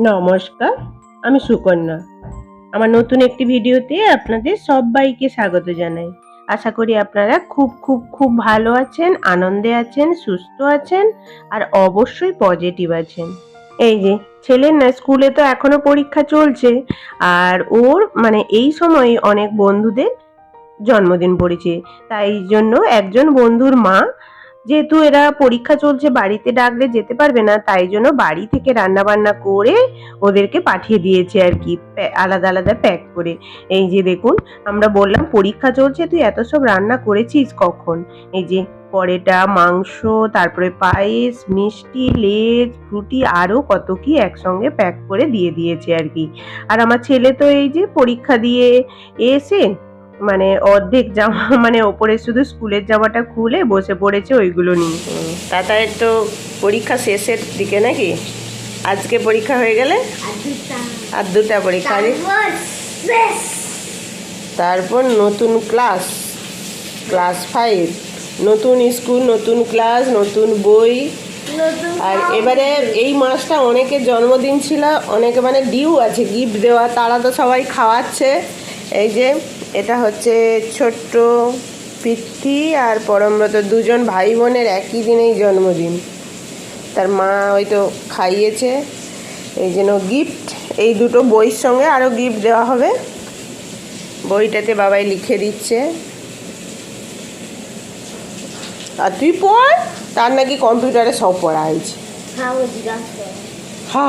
নমস্কার, আমি সুকন্যা। আমার নতুন একটি ভিডিওতে আপনাদের সবাইকে স্বাগত জানাই। আশা করি আপনারা খুব খুব খুব ভালো আছেন, আনন্দে আছেন, সুস্থ আছেন, আর অবশ্যই পজিটিভ আছেন। এই যে, ছেলের না, স্কুলে তো এখনও পরীক্ষা চলছে, আর ওর মানে এই সময়ে অনেক বন্ধুদের জন্মদিন পড়েছে। তাই জন্য একজন বন্ধুর মা যেহেতু এরা পরীক্ষা চলছে, বাড়িতে ডাকলে যেতে পারবে না, তাই জন্য বাড়ি থেকে রান্না বান্না করে ওদেরকে পাঠিয়ে দিয়েছে আর কি আলাদা আলাদা প্যাক করে। এই যে দেখুন, আমরা বললাম পরীক্ষা চলছে, তুই এত সব রান্না করেছিস কখন? এই যে পরেটা, মাংস, তারপরে পায়েস, মিষ্টি, লেজ, ফ্রুটি আরও কত কি একসঙ্গে প্যাক করে দিয়ে দিয়েছে আর কি। আর আমার ছেলে তো এই যে পরীক্ষা দিয়ে এসে মানে অর্ধেক জামা মানে ওপরে শুধু স্কুলের জামাটা খুলে বসে পড়েছে ওইগুলো নিয়ে। তাতার তো পরীক্ষা শেষের দিকে নাকি? আজকে পরীক্ষা হয়ে গেলে? আর দুটা পরীক্ষা। তারপর নতুন ক্লাস ক্লাস ফাইভ। নতুন স্কুল নতুন ক্লাস নতুন বই। আর এবারে এই মাসটা অনেকের জন্মদিন ছিল অনেকে মানে ডিউ আছে গিফট দেওয়া তারা তো সবাই খাওয়াচ্ছে। এই যে এটা হচ্ছে ছোট্ট পিতৃ আর পরমব্রত। দুজন ভাই বোনের একই দিনেই জন্মদিন। তার মা হয়তো খাইয়েছে। এই জন্য গিফট এই দুটো বইয়ের সঙ্গে আরও গিফট দেওয়া হবে। বইটাতে বাবাই লিখে দিচ্ছে। আর তুই পড় তার নাকি কম্পিউটারে সব পড়া হয়েছে। হা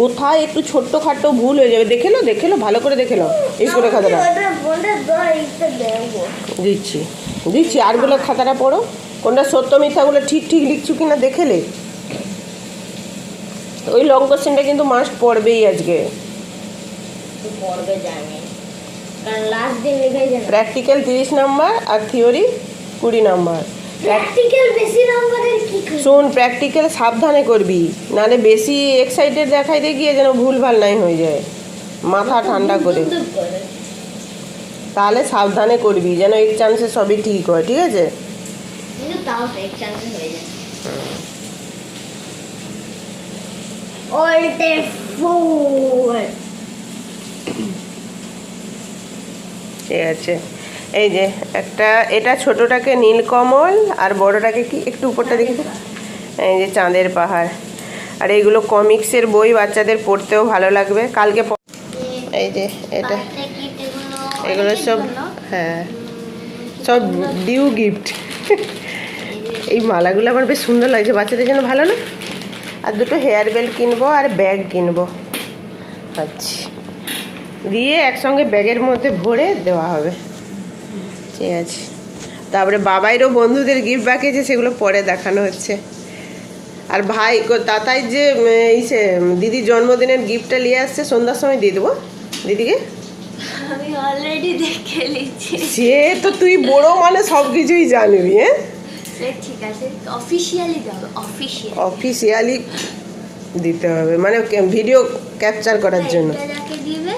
কোথায় একটু ছোট্ট খাট্ট ভুল হয়ে যাবে? দেখে লো দেখে লো ভালো করে দেখে লো এই করে খাতাটা। দিচ্ছি দিচ্ছি। আরগুলো খাতাটা পড়ো। কোনটা সত্য মিথ্যাগুলো ঠিক ঠিক লিখছো কিনা দেখেলে? ওই লং কোশ্চেনটা কিন্তু মাস্ট পড়বেই আজকে। প্র্যাকটিক্যাল তিরিশ নাম্বার আর থিওরি কুড়ি নাম্বার। প্র্যাকটিক্যাল বেশি নম্বরের কি শোন প্র্যাকটিক্যাল সাবধানে করবি। নাহলে বেশি এক্সাইটেড দেখাইতে গিয়ে যেন ভুলভাল নাই হয়ে যায়। মাথা ঠান্ডা করে। তাহলে সাবধানে করবি যেন এক চান্সে সবই ঠিক হয় ঠিক আছে? ঠিক আছে। এই যে, একটা, এটা ছোটটাকে নীলকমল আর বড়টাকে কি, একটু উপরটা দেখি এই যে চাঁদের পাহাড়। আর এইগুলো কমিক্সের বই, বাচ্চাদের পড়তেও ভালো লাগবে। কালকে এই যে, এটা। এগুলো সব হ্যাঁ। সব ডিউ গিফট। এই মালাগুলো আমার বেশ সুন্দর লাগছে। বাচ্চাদের জন্য ভালো না? আর দুটো হেয়ার বেল্ট কিনবো আর ব্যাগ কিনবো। আচ্ছা। দিয়ে একসঙ্গে ব্যাগের মধ্যে ভরে দেওয়া হবে। ঠিক আছে। তারপরে বাবাইরও বন্ধুদের গিফট বাকি আছে সেগুলো পরে দেখানো হচ্ছে। আর ভাই তাতাই যে ইসে দিদির জন্মদিনের গিফটটা নিয়ে আসছে সন্ধ্যার সময় দিয়ে দেবো। দিদিকে? আমি অলরেডি দেখে নিচ্ছি। সে তো তুই বড় মানে সব কিছুই জানবি হ্যাঁ? ঠিক আছে অফিসিয়ালি দাও অফিসিয়াল অফিসিয়ালি দিতে হবে মানে ভিডিও ক্যাপচার করার জন্য। হ্যাঁ। দিবে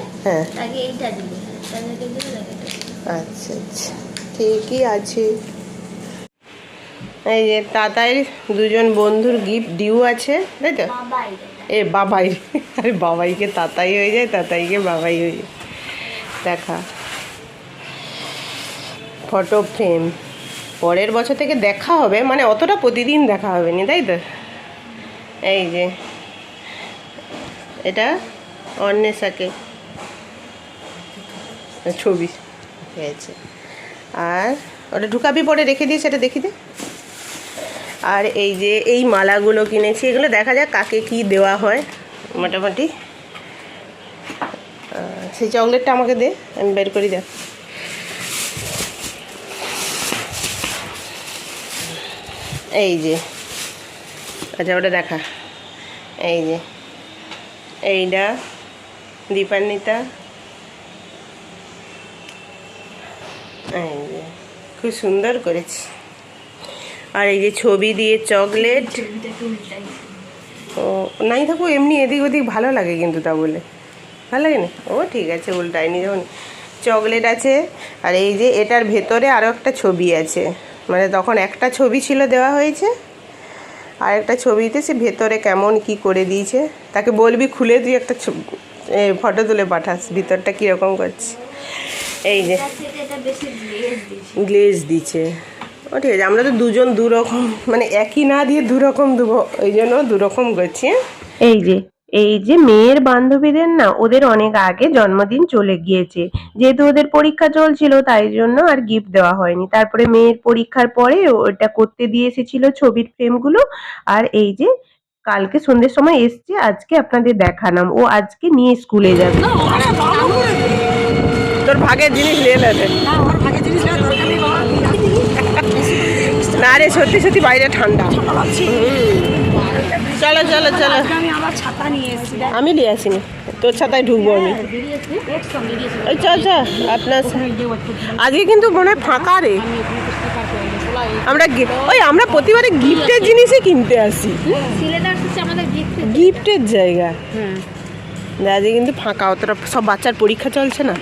তাকে এটা আচ্ছা। ঠিকই আছে। এই যে তাতাই দুজন বন্ধুর গিফট ডিউ আছে তাই তো? এ বাবাই। আরে বাবাইকে তাতাই হয়ে যায় তাতাইকে বাবাই হয়ে যায়। দেখা। ফটো ফ্রেম পরের বছর থেকে দেখা হবে মানে অতটা প্রতিদিন দেখা হবে নি তাই তো? এই যে। এটা অন্বেষাকে। ছবি। হয়েছে। আর ওটা ঢুকাবি পরে রেখে দিই সেটা দেখি দে। আর এই যে এই মালাগুলো কিনেছি, এগুলো দেখা যাক কাকে কি দেওয়া হয় মোটামুটি। সেই চকলেটটা আমাকে দে, আমি বের করি দেখ। এই যে আচ্ছা ওটা দেখা। এই যে এইটা দীপান্বিতা এই যে খুব সুন্দর করেছি। আর এই যে ছবি দিয়ে চকলেট। ও নাই থাকো এমনি এদিক ওদিক ভালো লাগে কিন্তু তা বলে। ভালো লাগে না? ও ঠিক আছে উল্টায়নি যখন চকলেট আছে আর এই যে এটার ভেতরে আরও একটা ছবি আছে। মানে তখন একটা ছবি ছিল দেওয়া হয়েছে আর একটা ছবিতে সে ভেতরে কেমন কি করে দিয়েছে তাকে বলবি খুলে তুই একটা ফটো তুলে পাঠাস ভিতরটা কীরকম করছে। এই যে। গ্লেজ দিচ্ছে। ও ঠিক আছে আমরা তো দুজন দু রকম মানে একই না দিয়ে দু রকম দেবো ওই জন্য দু রকম করছি। এই যে এই যে মেয়ের বান্ধবীদের না ওদের অনেক আগে জন্মদিন চলে গিয়েছে। যেহেতু ওদের পরীক্ষা চলছিল তাই জন্য আর গিফট দেওয়া হয়নি। তারপরে মেয়ের পরীক্ষার পরে ওটা করতে দিয়ে এসেছিল ছবির ফ্রেমগুলো। আর এই যে কালকে সন্ধ্যের সময় এসছে আজকে আপনাদের দেখালাম। ও আজকে নিয়ে স্কুলে যাবে। তোর ভাগের জিনিস নিয়ে নেবে না রে সত্যি সত্যি বাইরে ঠান্ডা। চলো চলো চলো। আমি নিয়ে আসিনি। তোর ছাতায় ঢুকবো আমি। চল আপনার আজকে কিন্তু মনে হয় ফাঁকা রে। আমরা ওই আমরা প্রতিবারে গিফটের জিনিসই কিনতে আসি। গিফটের জায়গা। আজকে কিন্তু ফাঁকা অতটা সব বাচ্চার পরীক্ষা চলছে না।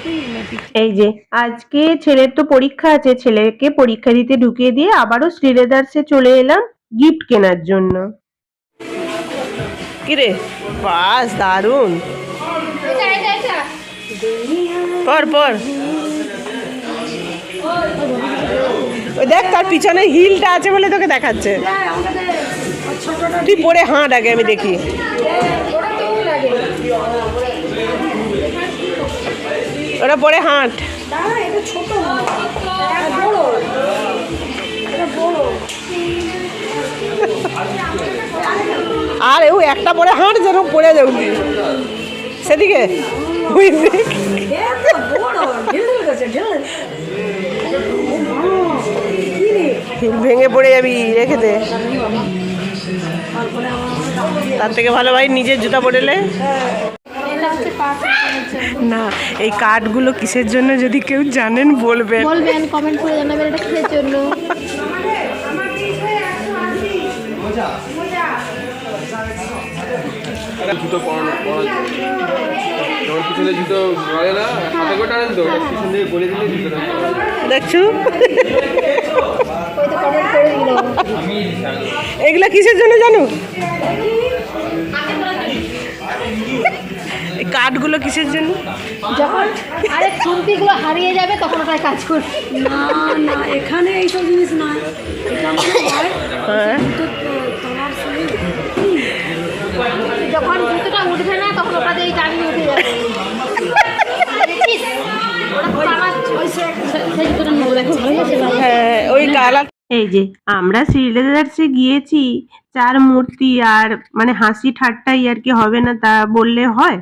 এই যে আজকে ছেলের তো পরীক্ষা আছে ছেলেকে পরীক্ষা দিতে ঢুকিয়ে দিয়ে আবারও শ্রীলেদার্সে চলে এলাম গিফট কেনার জন্য। কিরে? বাস দারুণ। পর পর। দেখ তার পিছনে হিলটা আছে বলে তোকে দেখাচ্ছে। তুই পরে হাঁট আগে আমি দেখি। ওরা পরে হাঁট। আর ও একটা পরে হাঁট যেন পড়ে যাও। সেদিকে। ভেঙে পড়ে যাবি রেখে দে তার থেকে ভালো ভাই নিজের জুতা পড়েলে। না এই কার্ডগুলো কিসের জন্য যদি কেউ জানেন বলবেন। বলবেন কমেন্ট করে জানাবেন এটা কিসের জন্য? জুতো পরানো পরা যেমন পিছনে জুতো বলে না? হাতে করে টানেন তো পিছন থেকে বলে দিলে জুতোটা দেখছ? ওই তো কমেন্ট করে দিল। এগুলো কিসের জন্য জানো? এই কার্ডগুলো কিসের জন্য? যখন আরে খুন্তিগুলো হারিয়ে যাবে তখন ওটাই কাজ করবে। না না এখানে এইসব জিনিস নয় এটা হয়। হ্যাঁ। যখন জুতোটা উঠবে না তখন ওটা দিয়ে টানিয়ে উঠে যাবে? ওটা হ্যাঁ ওই কালার এই যে আমরা শ্রীলেদার্সে গিয়েছি। চার মূর্তি আর মানে হাসি ঠাট্টাই আর কি হবে না তা বললে হয়?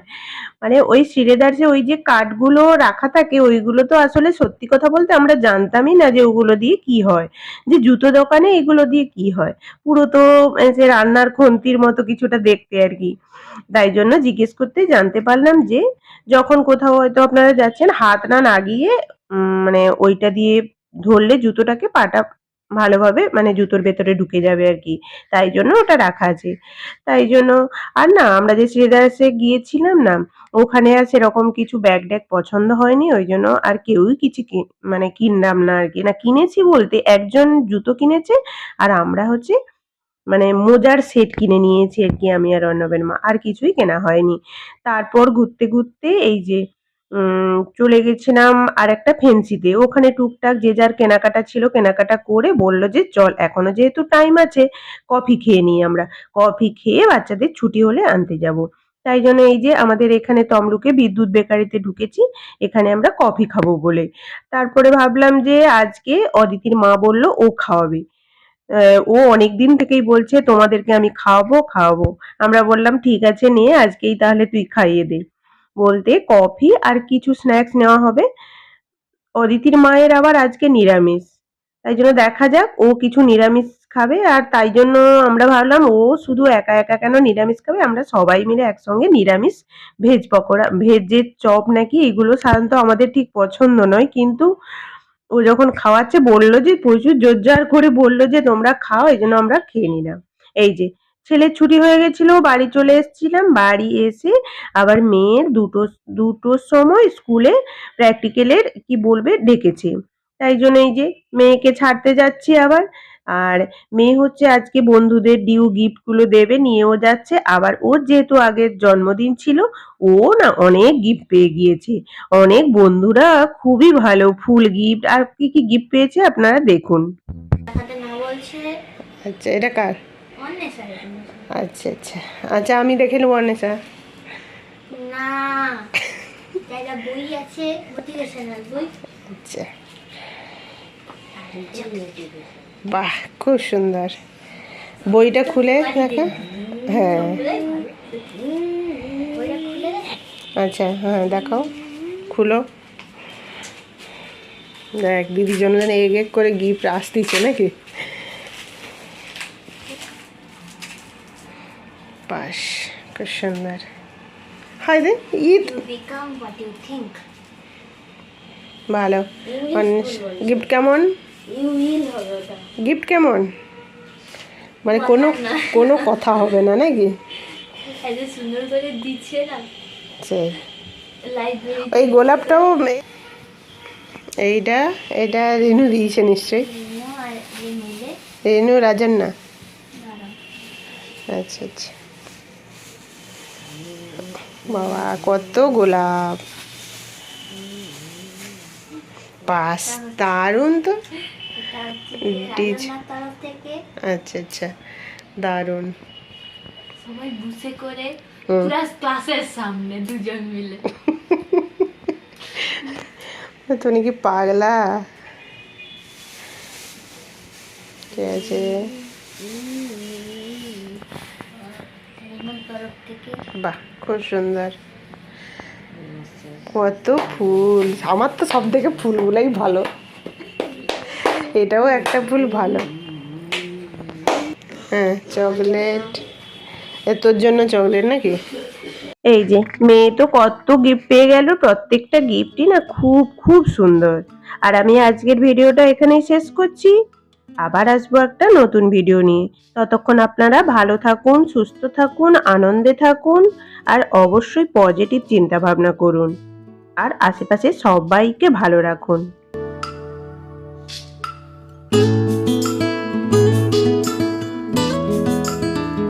মানে ওই শ্রীলেদার্সে ওই যে কাঠগুলো রাখা থাকে, ওইগুলো তো আসলে সত্যি কথা বলতে আমরা জানতামই না যে ওগুলো দিয়ে কি হয়। যে জুতো দোকানে এগুলো দিয়ে কি হয়? পুরো তো যে রান্নার খন্তির মতো কিছুটা দেখতে আর কি। তাই জন্য জিজ্ঞেস করতে জানতে পারলাম যে, যখন কোথাও হয়তো আপনারা যাচ্ছেন, হাত না লাগিয়ে মানে ওইটা দিয়ে ধরলে জুতোটাকে পাটা ভালোভাবে মানে জুতোর ভেতরে ঢুকে যাবে আর কি। তাই জন্য ওটা রাখা আছে। তাই জন্য আর না, আমরা যে শ্রীদাসে গিয়েছিলাম না, ওখানে আর সেরকম কিছু ব্যাগ ট্যাগ পছন্দ হয়নি, ওই জন্য আর কেউই কিছু মানে কিনলাম না আর কি। না, কিনেছি বলতে একজন জুতো কিনেছে আর আমরা হচ্ছে মানে মোজার সেট কিনে নিয়েছি আর কি আমি আর অর্ণবের মা। আর কিছুই কেনা হয়নি। তারপর ঘুরতে ঘুরতে এই যে চলে গেছিলাম আর একটা ফেন্সিতে ওখানে টুকটাক যে যার কেনাকাটা ছিল, কেনাকাটা করে বলল যে, চল, এখনও যেহেতু টাইম আছে কফি খেয়ে নিই আমরা। কফি খেয়ে বাচ্চাদের ছুটি হলে আনতে যাব। তাই জন্য এই যে আমাদের এখানে তমলুকে বিদ্যুৎ বেকারিতে ঢুকেছি, এখানে আমরা কফি খাব বলে। তারপরে ভাবলাম যে, আজকে অদিতির মা বলল, ও খাওয়াবে। ও অনেক দিন থেকেই বলছে, তোমাদেরকে আমি খাওয়াবো খাওয়াবো। আমরা বললাম, ঠিক আছে, নিয়ে আজকেই তাহলে তুই খাইয়ে দে। বলতে কফি আর কিছু স্ন্যাক্স নেওয়া হবে। অদিতির মায়ের আবার আজকে নিরামিষ। তাই জন্য দেখা যাক ও কিছু নিরামিষ খাবে আর তাই জন্য আমরা ভাবলাম ও শুধু একা একা কেন নিরামিষ খাবে? আমরা সবাই মিলে একসঙ্গে নিরামিষ ভেজ পকোড়া, ভেজের চপ নাকি এগুলো সাধারণত আমাদের ঠিক পছন্দ নয়। কিন্তু ও যখন খাওয়াচ্ছে বলল যে প্রচুর জোরজার করে বলল যে তোমরা খাও, এই জন্য আমরা খেয়ে নিলাম। এই যে ছেলের ছুটি হয়ে গেছিল বাড়ি চলে এসেছিলাম বাড়ি এসে আবার মেয়ের দুটো দুটোর সময় স্কুলে প্র্যাকটিক্যালের কি বলবে ডেকেছে। তাই জন্য এই যে মেয়েকে ছাড়তে যাচ্ছি আবার আর মেয়ে হচ্ছে আজকে বন্ধুদের ডিউ গিফটগুলো দেবে নিয়েও যাচ্ছে আবার ওর যেহেতু আগের জন্মদিন ছিল ও না অনেক গিফট পেয়ে গিয়েছে। অনেক বন্ধুরা খুবই ভালো ফুল গিফট আর কি কি গিফট পেয়েছে আপনারা দেখুন। আচ্ছা এটা কার? আচ্ছা আচ্ছা। আচ্ছা আমি দেখে নেব অনেসা না। জায়গা বই আছে বই। আচ্ছা। বাহ খুব সুন্দর। বইটা খুলে দেখা হ্যাঁ। আচ্ছা হ্যাঁ দেখাও। খুলো। দেখ দিদির জন্মদিনে এক এক করে গিফট আসতেছে নাকি বাস খুব সুন্দর হয় দে Eid You become what you think. ভালো গিফট কেমন গিফট কেমন মানে কোনো কোনো কথা হবে না নাকি সুন্দর করে দিচ্ছে না সে ওই গোলাপটাও এইটা এটা রেনু দিয়েছে নিশ্চয়ই রেনু রাজন না আচ্ছা আচ্ছা বাবা কত গোলাপ। বাস দারুণ তো। ডিজ। আচ্ছা আচ্ছা দারুণ। সবাই বুসে করে হুম। পুরা ক্লাসের সামনে দুজন মিলে। তুমি কি পাগলা? ঠিক আছে রান্নার তরফ থেকে। বাহ খুব সুন্দর। কত ফুল। আমার তো সব থেকে ফুলগুলাই ভালো। এটাও একটা ফুল ভালো। হ্যাঁ চকলেট। এ তোর জন্য চকলেট নাকি? এই যে মেয়ে তো কত গিফট পেয়ে গেল প্রত্যেকটা গিফটই না খুব খুব সুন্দর। আর আমি আজকের ভিডিওটা এখানেই শেষ করছি। আবার আসব একটা নতুন ভিডিও নিয়ে। ততক্ষণ আপনারা ভালো থাকুন, সুস্থ থাকুন, আনন্দে থাকুন, আর অবশ্যই পজিটিভ চিন্তা ভাবনা করুন। আর আশেপাশে সবাইকে ভালো রাখুন।